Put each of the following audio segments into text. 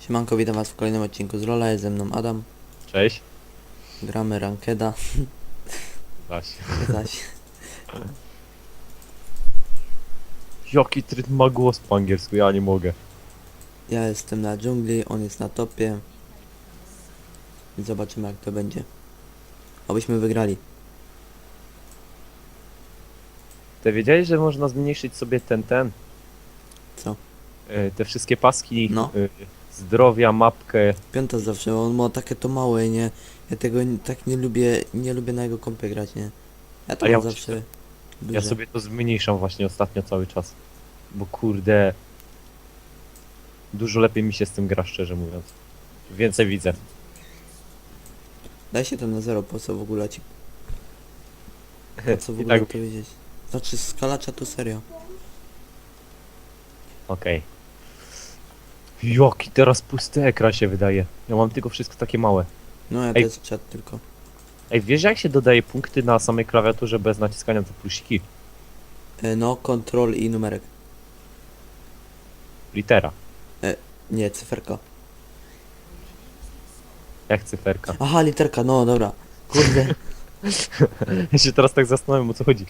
Siemanko, witam was w kolejnym odcinku z Lola, jest ze mną Adam, Cześć. gramy Rankeda, Zaś. zaś. Jaki tryt ma głos po angielsku, ja nie mogę. Ja jestem na dżungli, on jest na topie. I zobaczymy jak to będzie. Obyśmy wygrali. Ty wiedziałeś, że można zmniejszyć sobie ten, ten, Co? y, te wszystkie paski No. y, zdrowia, mapkę. Piąta zawsze, on ma takie to małe, nie? Ja tego nie- tak nie lubię, nie lubię na jego kompie grać, nie? Ja to A mam ja zawsze duże. Ja sobie to zmniejszam właśnie ostatnio cały czas. Bo kurde... Dużo lepiej mi się z tym gra, szczerze mówiąc. Więcej widzę. Daj się to na zero, po co w ogóle ci... Po co w I ogóle tak, to wiedzieć? Znaczy skalacza to serio. okej. Jaki teraz pusty ekran się wydaje. Ja mam tylko wszystko takie małe. No ja Ej. jest czat tylko. Ej, wiesz jak się dodaje punkty na samej klawiaturze bez naciskania te plusiki? E, No, kontrol i numerek. Litera. Nie, cyferka. Jak cyferka. Aha, literka, no dobra. Kurde, Ja się teraz tak zastanawiam o co chodzi.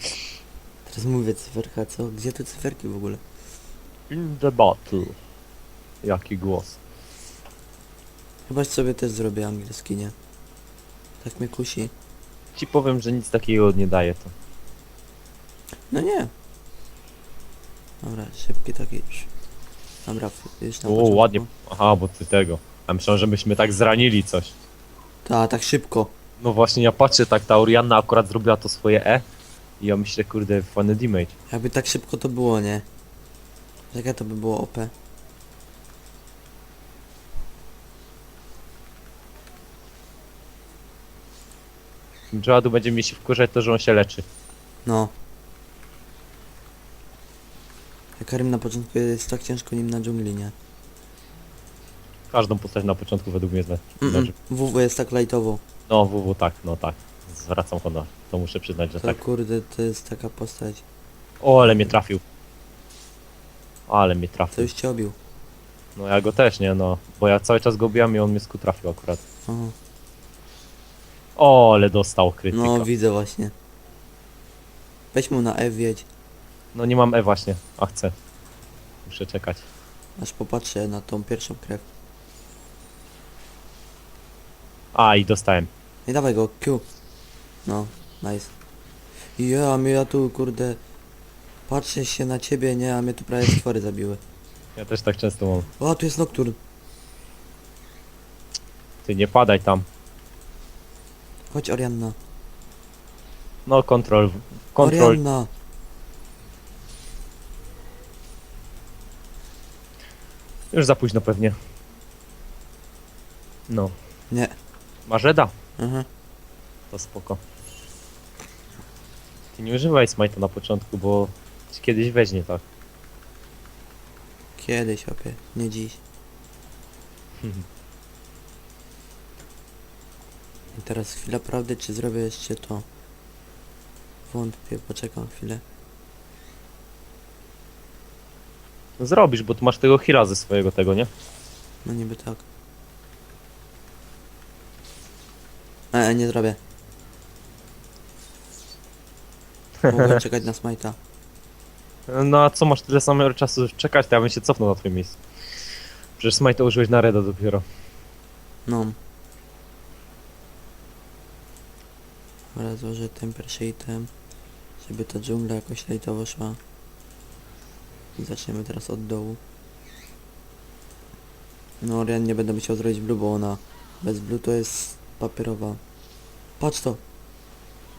teraz mówię cyferka, co? Gdzie te cyferki w ogóle? In the battle. Jaki głos. Chyba sobie też zrobię angielski, nie? Tak mnie kusi. Ci powiem, że nic takiego nie daje to. No nie. Dobra, szybki taki już. Dobra, f- już na O, początku. ładnie. Aha, bo ty tego. A myślałem, że myśmy tak zranili coś. Ta, tak szybko. No właśnie, ja patrzę tak, ta Orianna akurat zrobiła to swoje E. I ja myślę, kurde, fany damage. Jakby tak szybko to było, nie? Jakie to by było OP? Joadu będzie mi się wkurzać to, że on się leczy. No. Karim na początku jest tak ciężko nim na dżungli, nie? Każdą postać na początku według mnie. Mm Znaczy, -mm. WW jest tak lightowo. no, WW tak, no tak. Zwracam honor. To muszę przyznać, że To tak. kurde, to jest taka postać. O, ale mnie trafił. Ale mnie To trafił. już cię obił. No ja go też, nie no. Bo ja cały czas go bijam i on mnie skutrafił akurat. Aha. O, ale dostał krytyka. No No, widzę właśnie. Weź mu na E wiedź, nie mam E właśnie, a chcę. Muszę czekać. aż popatrzę na tą pierwszą krew. A, i dostałem. I dawaj go, Q. No, nice. Ja, mnie ja tu kurde... Patrzę się na ciebie, nie, a mnie tu prawie stwory zabiły. Ja też tak często mam. O, tu jest Nocturne. Ty nie padaj tam. Chodź Orianna. No, kontrol. Kontrol. Orianna. Już za późno pewnie. No. Nie. Masz Reda? Aha. To spoko. Ty nie używaj smite'a na początku, bo ci kiedyś weźmie tak. Kiedyś, opie, nie dziś. I teraz chwila prawdy, czy zrobię jeszcze to? Wątpię, poczekam chwilę. Zrobisz, bo tu masz tego heala ze swojego tego, nie? No niby tak. E, nie zrobię. Mogłem czekać na smajta. No a co masz tyle samego czasu czekać, to ja bym się cofnął na twoim miejscu. Przecież smite'a użyłeś na Reda dopiero. No. Dobra, złożę ten pierwszy item, żeby ta dżungla jakoś lejtowo szła. I zaczniemy teraz od dołu. No, ja nie będę musiał zrobić blue, bo ona bez blue to jest papierowa. Patrz to!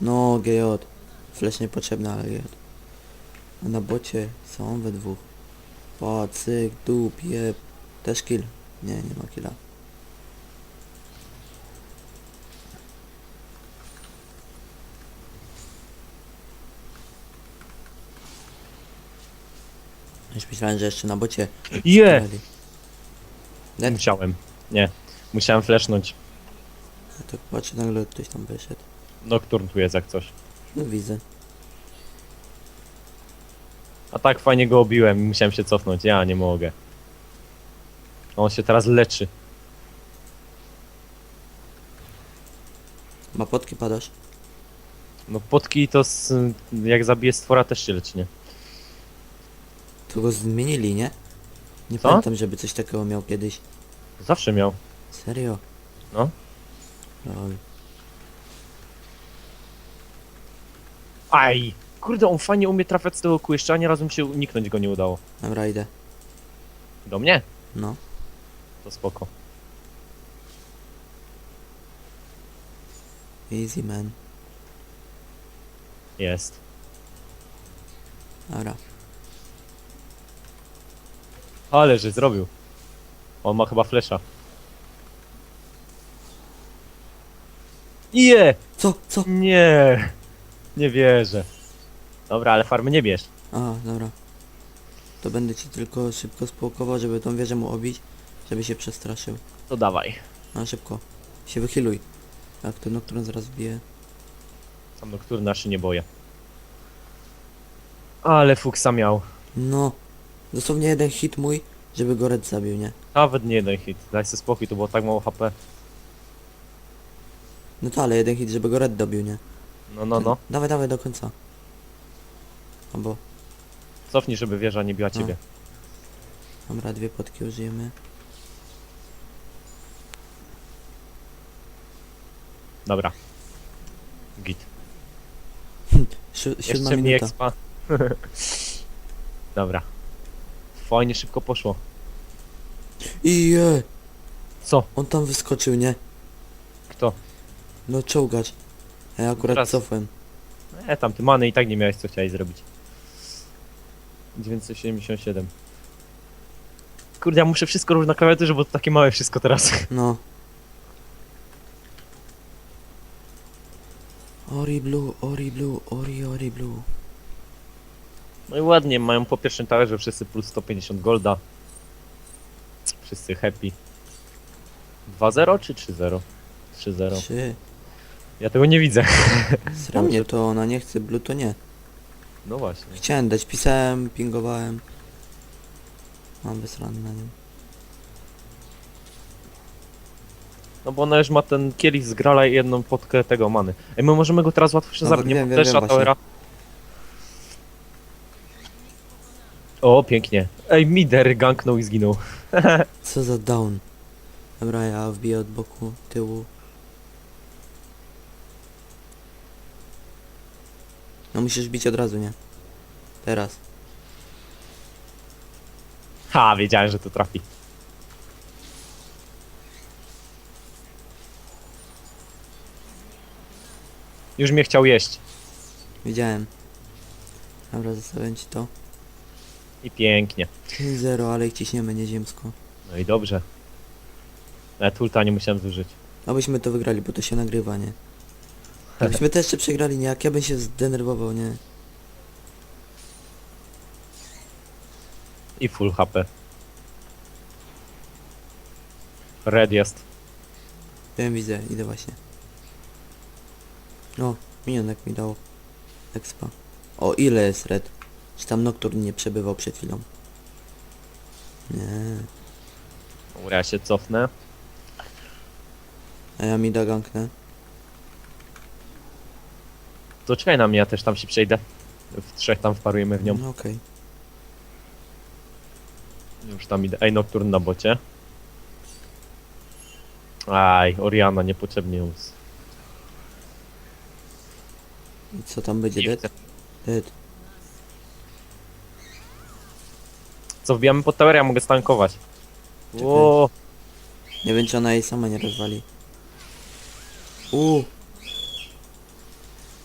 No, GJ. Flash niepotrzebny, ale GJ. A na bocie są we dwóch. Pacyk, dup, jeb. Też kill. Nie, nie ma killa. Myślałem, że jeszcze na bocie. Je! Musiałem. Nie. Musiałem flashnąć. Ja tak patrzę, nagle ktoś tam wyszedł. Nocturne tu jest jak coś. No widzę. A tak fajnie go obiłem i musiałem się cofnąć. Ja nie mogę. On się teraz leczy. Ma potki padasz? No potki to z, jak zabije stwora też się leczy, nie? To go zmienili, nie? Nie Co? pamiętam, żeby coś takiego miał kiedyś. Zawsze miał. Serio? No. Lol. Aj! Kurde, on fajnie umie trafiać z tego ani razu mi się uniknąć go nie udało. Dobra, idę. Do mnie? No. To spoko. Easy man. Jest. Dobra. Ale że zrobił. On ma chyba flesza. Je! Co? Co? Nie! Nie wierzę. Dobra, ale farmy nie bierz. A, dobra. To będę ci tylko szybko spłokował, żeby tą wieżę mu obić, żeby się przestraszył. To dawaj. No szybko. Się wychyluj. Jak to Nocturne zaraz bije. Sam nocturny aż się nie boję. Ale fuksa miał. No. Dosłownie jeden hit mój, żeby go red zabił, nie? Nawet nie jeden hit. Daj sobie spokój, to było tak mało HP. No to ale jeden hit, żeby go red dobił, nie? No, no, no. Dawaj, dawaj do końca. Albo, Cofnij, żeby wieża nie biła No. ciebie. dobra, dwie potki użyjemy. Dobra. Git. Si siódma Jeszcze minuta. expa. Dobra. Fajnie szybko poszło. I je, Co? on tam wyskoczył, nie? Kto? No czołgacz. A ja akurat Teraz. cofłem. E, tam ty many i tak nie miałeś co chciałeś zrobić. 977. Kurde, ja muszę wszystko robić na klawiaturze, bo to takie małe wszystko teraz. No. Ori blue, ori blue, ori ori blue. No i ładnie, mają po pierwszym talerze wszyscy plus 150 golda. Wszyscy happy. 2-0 czy 3-0? 3-0. Trzy. Ja tego nie widzę. Sramnie to ona nie chce, blue to nie. No właśnie. Chciałem dać, pisałem, pingowałem. Mam wysrany na nim. No bo ona już ma ten kielich z grala i jedną potkę tego many. Ej, my możemy go teraz łatwo No, przezabić. Nie wiem, ma wiem, flesza, wiem, towera. O, pięknie. Ej, Mider ganknął i zginął. Co za down. Dobra, ja wbiję od boku, tyłu. No musisz bić od razu, nie? Teraz. Ha, wiedziałem, że to trafi. Już mnie chciał jeść. Widziałem. Dobra, zostawiam ci to. I pięknie. Zero, ale ich ciśniemy nieziemsko. No i dobrze. Nawet ulta nie musiałem zużyć. Abyśmy to wygrali, bo to się nagrywa, nie? Gdybyśmy to jeszcze przegrali, nie? Jak ja bym się zdenerwował, nie? I full HP. Red jest. Wiem, widzę, idę właśnie. O, minionek mi dał. Expa. O, ile jest red? Czy tam Nocturne nie przebywał przed chwilą? Nie. Dobra, ja się cofnę. A ja mi da ganknę. To czekaj na mnie, ja też tam się przejdę. W trzech tam wparujemy w nią. No, Okej. Już tam idę. Ej, Nocturne na bocie. Aj, Oriana niepotrzebnie ją z... I co tam będzie? Dead? Dead. Co, wbijamy pod tower, ja mogę stankować. Czekaj. Ło, Nie wiem, czy ona jej sama nie rozwali. Uuu.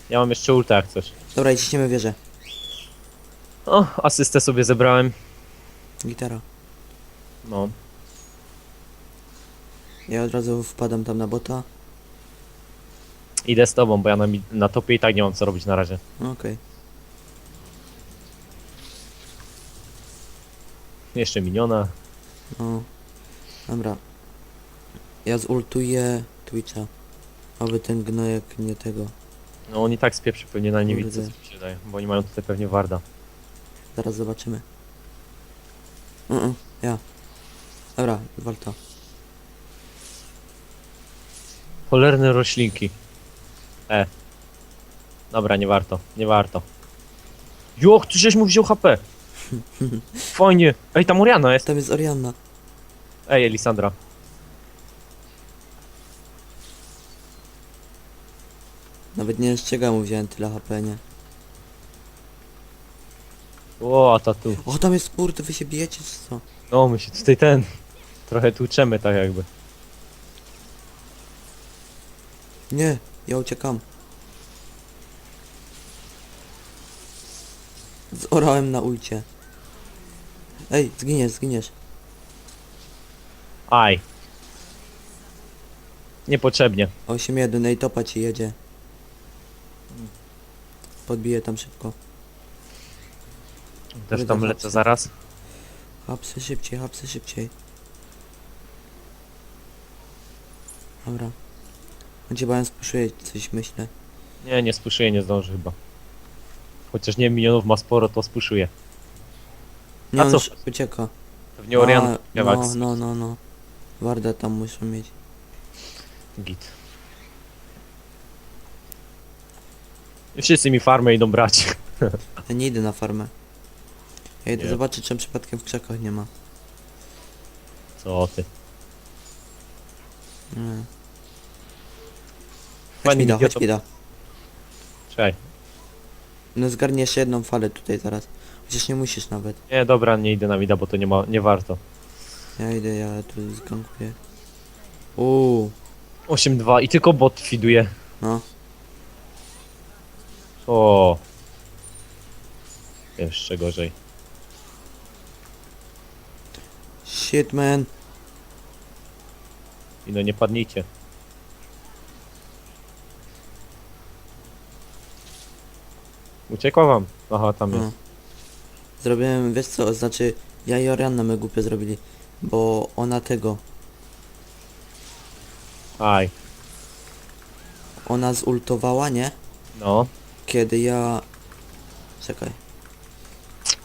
ja mam jeszcze ulta jak coś. Dobra, i ciśniemy wieżę. O, asystę sobie zebrałem. Gitara. No. Ja od razu wpadam tam na bota. Idę z tobą, bo ja na, mi- na topie i tak nie mam co robić na razie. No, Okej. Jeszcze miniona. No. Dobra. Ja zultuję Twitcha. Aby ten gnojek nie tego. No on i tak spieprzy pewnie na niewidce, Kurde. co mi się wydaje. Bo oni mają tutaj pewnie warda. Zaraz zobaczymy. Mm ja. Dobra, wal to. Cholerne roślinki. E. Dobra, nie warto, nie warto. Joch, ty żeś mu wziął HP. Fajnie. Ej, tam Oriana jest. Tam jest Orianna. Ej, Elisandra. Nawet nie czego mu wziąłem tyle HP, nie? O, ta tu. O, tam jest kurde, wy się bijecie czy co? No, my się tutaj ten... Trochę tłuczemy tak jakby. Nie, ja uciekam. Zorałem na ujcie. Ej, zginiesz, zginiesz. Aj. Niepotrzebnie. 8-1, ej, topa ci jedzie. Podbiję tam szybko. Też tam lecę hapsy. zaraz. Hapsy szybciej, hapsy szybciej. Dobra. On cię bałem spuszuje coś, myślę. Nie, nie spuszuję, nie zdąży chyba. Chociaż nie milionów ma sporo, to spuszuje. Nie, A on co? już ucieka. Pewnie Orion A, no, no, no, no. Warda tam muszą mieć. Git. Wszyscy mi farmę idą brać. Ja nie idę na farmę. Ja idę Nie. zobaczyć, czym przypadkiem w krzakach nie ma. Co ty? Nie. Chodź Pani mi da, chodź idioto. mi da. Czekaj. No zgarniesz jedną falę tutaj zaraz. Chociaż nie musisz nawet. Nie, dobra, nie idę na mida, bo to nie ma, nie warto. Ja idę, ja tu zgankuję. Uuu, 8-2 i tylko bot fiduje. no. O. Jeszcze gorzej. Shit man. I no nie padnijcie. Uciekła wam. Aha, tam No. jest. Zrobiłem, wiesz co, znaczy ja i Orianna my głupio zrobili. Bo ona tego, Aj. ona zultowała, nie? No. Kiedy ja... Czekaj.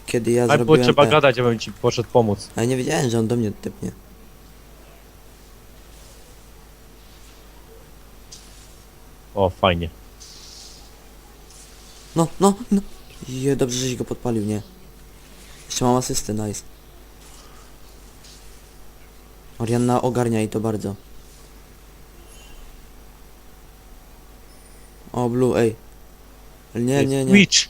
Kiedy ja Ale było zrobiłem... trzeba te- gadać, abym ci poszedł pomóc. A ja nie wiedziałem, że on do mnie typnie. O, fajnie. No, no, no. Je, dobrze, żeś go podpalił, nie? Jeszcze mam asystę, nice. Orianna ogarnia i to bardzo. O, blue, ej. Nie, nie, nie. Twitch.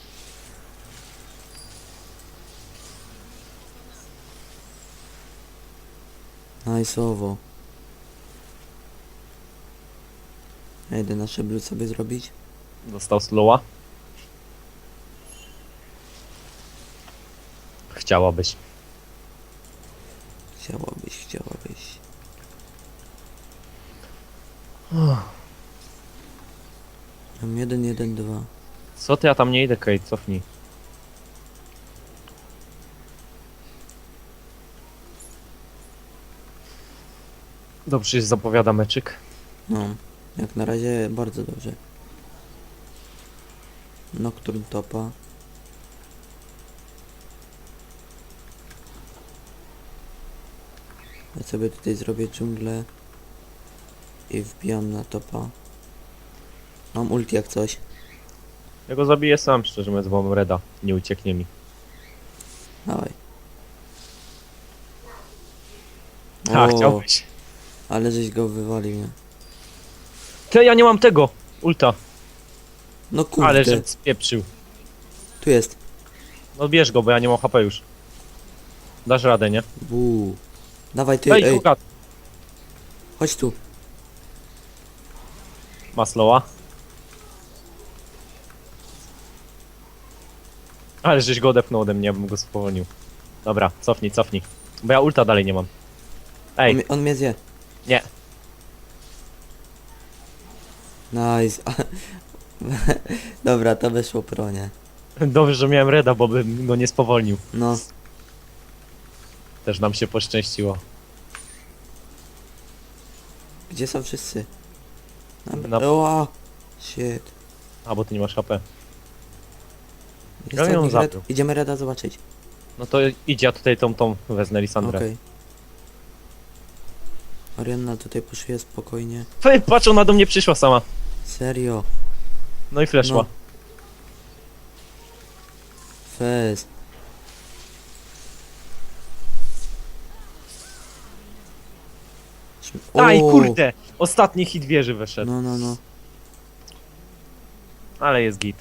Nice'owo. Ja idę nasze blue sobie zrobić. Dostał slowa. Chciałabyś. Chciałabyś, chciałabyś. Mam jeden, jeden, dwa. Co ty, ja tam nie idę, Kate, cofnij. Dobrze się zapowiada meczyk. No, jak na razie bardzo dobrze. Nocturne topa. Ja sobie tutaj zrobię dżunglę i wbijam na topa. Mam ulti jak coś. Ja go zabiję sam, szczerze mówiąc, bo mam reda. Nie ucieknie mi. Dawaj. A, O, chciałbyś. Ale żeś go wywalił, nie? Ty, ja nie mam tego! Ulta. No kurde, Ale że spieprzył. tu jest. No bierz go, bo ja nie mam HP już. Dasz radę, nie? Buu. Dawaj ty, Ej, ej, chodź tu. Ma slowa. Ale żeś go odepnął ode mnie, bym go spowolnił. Dobra, cofnij, cofnij. Bo ja ulta dalej nie mam. On, Ej, mi- on mnie zje. nie. Nice. Dobra, to wyszło pro, nie? Dobrze, że miałem reda, bo bym go nie spowolnił. No, Też nam się poszczęściło. gdzie są wszyscy? Na- Na... Oa! Shit. A, bo ty nie masz HP. Ja ją red. Idziemy Reda zobaczyć. No to idź, ja tutaj tą, tą wezmę Okej. Lisandrę. Arianna tutaj poszuje spokojnie. Ej, Patrz, ona do mnie przyszła sama. Serio. No i fleszła. No. Fest. Szm- Aj, O! kurde! Ostatni hit wieży wyszedł. No, no, no. Ale jest git.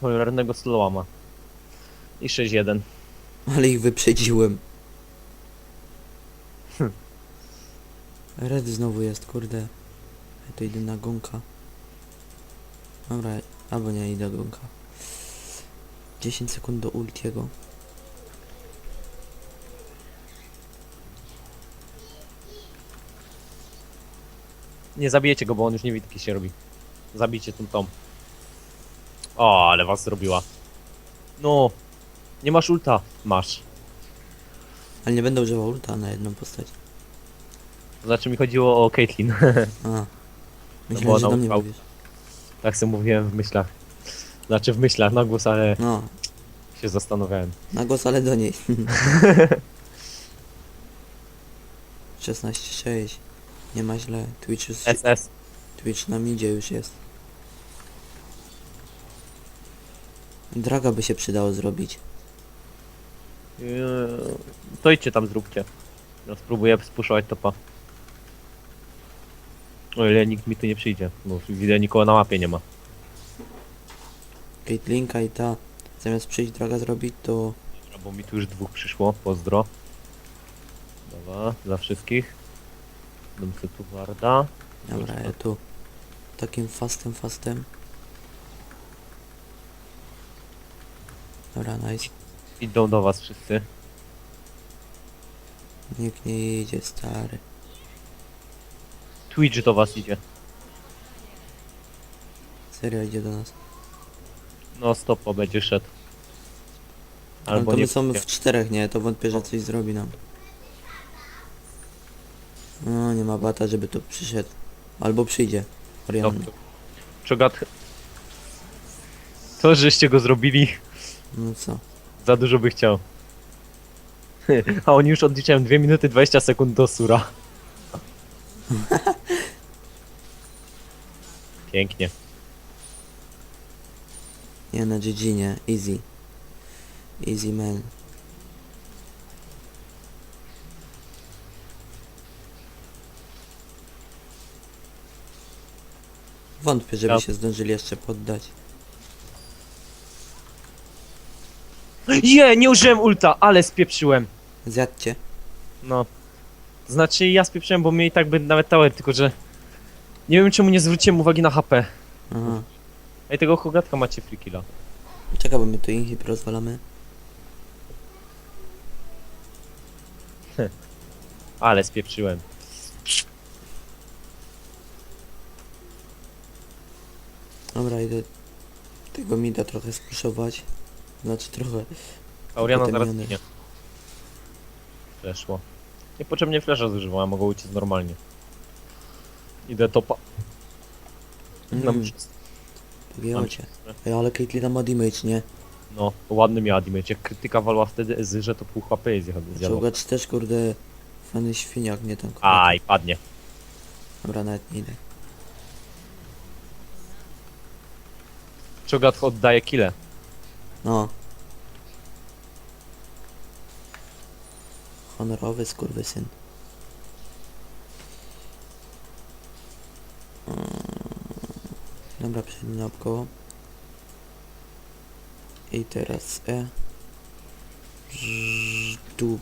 Cholernego slowa ma. I 6-1. Ale ich wyprzedziłem. Red znowu jest, kurde. Ja to idę na gonka. Dobra, albo nie idę gonka. 10 sekund do ultiego. Nie zabijecie go, bo on już niewidki się robi. Zabijcie tą tą. O, ale was zrobiła. No. Nie masz ulta. Masz. Ale nie będę używał ulta na jedną postać. Znaczy mi chodziło o Caitlyn. A. bo Myślałem, że ona do mnie mówisz. tak sobie mówiłem w myślach. Znaczy w myślach na głos, ale No, się zastanawiałem. na głos, ale do niej. 16-6. Nie ma źle. Twitch już... SS. Twitch na midzie już jest. Draga by się przydało zrobić. Yy, To idźcie tam zróbcie. Ja spróbuję spuszować topa. O ile nikt mi tu nie przyjdzie, bo widzę nikogo na mapie nie ma. Caitlinka i ta zamiast przyjść draga zrobić to Dobra, Bo mi tu już dwóch przyszło, pozdro. Dobra, dla wszystkich. Sobie tu warda. dobra ja tu takim fastem fastem dobra nice Idą do was wszyscy. nikt nie idzie stary Twitch do was idzie. serio idzie do nas No stopo będzie szedł. Albo to nie my są w czterech nie to wątpię że coś zrobi nam no nie ma bata żeby tu przyszedł albo przyjdzie Orianna Dobrze. Czogat. To, żeście go zrobili, no co za dużo by chciał. A oni już odliczają 2 minuty 20 sekund do sura. Pięknie. Nie na GG nie easy easy man Wątpię, żeby Ja- się zdążyli jeszcze poddać. Je, nie użyłem ulta, ale spieprzyłem. Zjadźcie. No. Znaczy ja spieprzyłem, bo mnie i tak by nawet tower, tylko że... Nie wiem czemu nie zwróciłem uwagi na HP. Aha. Ej, tego Hogatka macie free killa. Czekaj, bo my tu inhib rozwalamy. Ale spieprzyłem. Dobra, idę tego mida trochę spuszować. Znaczy trochę. Auriana zaraz miny. ginie. Fleszło. Niepotrzebnie flesza zużywałem, mogą uciec normalnie. Idę topa. Mm, Nam Pogięło cię. Ej, ale Caitlyn ma damage, nie? No, ładny miała damage. Jak krytyka walła wtedy z, że to pół HP jest zjadła. Czołgacz też, kurde, fany świniak, nie ten kurde. Aj, padnie. Dobra, nawet nie idę. Czogat oddaje kile. No. Honorowy skurwysyn. Mm. Dobra, przejdę na koło. I teraz E. Żdub.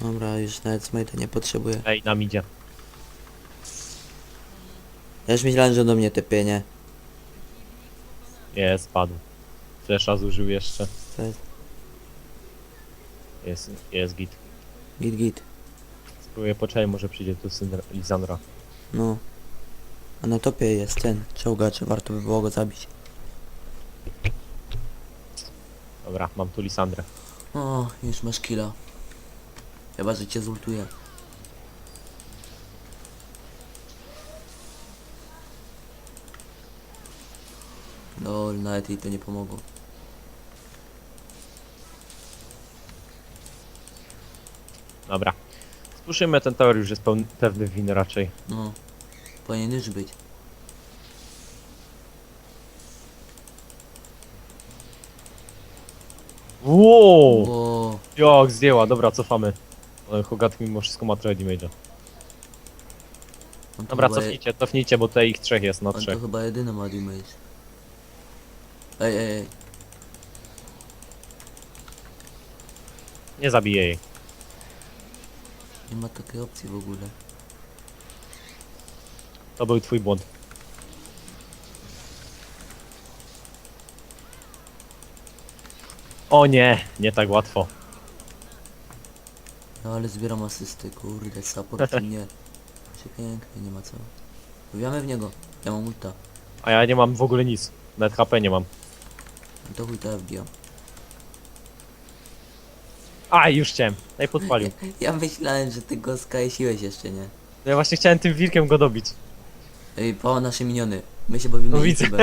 Dobra, już nawet smajta nie potrzebuję. Ej, nam idzie. Ja już myślałem, że do mnie tepie, nie? Jest, padł. Flesza zużył jeszcze. Jest Jest, jest git. git git. Spróbuję poczekaj, może przyjdzie tu syn Lisandra. No. A na topie jest ten czołgacz, warto by było go zabić. Dobra, mam tu Lisandrę. O, już masz killa. Chyba, że cię zultuje. No, nawet jej to nie pomogło. Dobra. Spuszymy ten tower już jest pełny, pewny win raczej. No. Powinien już być. Wow! Bo... Jak zdjęła, dobra, cofamy. Ale Hogat mimo wszystko ma trochę damage'a. On to Dobra, chyba je- cofnijcie, cofnijcie, bo tutaj ich trzech jest na On trzech. to chyba jedyny ma damage. Ej, ej, ej. Nie zabiję jej. Nie ma takiej opcji w ogóle. To był twój błąd. O nie, nie tak łatwo. No ale zbieram asysty, kurde, support nie. Przepięknie, nie ma co. Wbijamy w niego. Ja mam ulta. A ja nie mam w ogóle nic. Nawet HP nie mam. No to chuj to ja wbijam. A, już chciałem. Daj podpalił. Ja myślałem, że ty go skajsiłeś jeszcze, nie? No ja właśnie chciałem tym wilkiem go dobić. Ej, po nasze miniony. My się bawimy No widzę.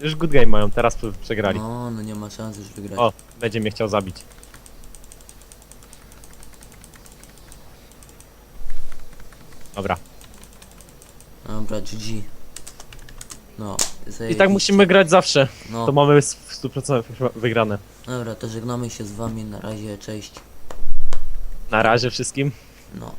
Już good game mają, teraz p- przegrali. No, no nie ma szans już wygrać. O, będzie mnie chciał zabić. Dobra. Dobra, GG. No, I tak zajebiście. musimy grać zawsze. No, To mamy w 100% wygrane. Dobra, to żegnamy się z wami, na razie, cześć. Na razie wszystkim. No.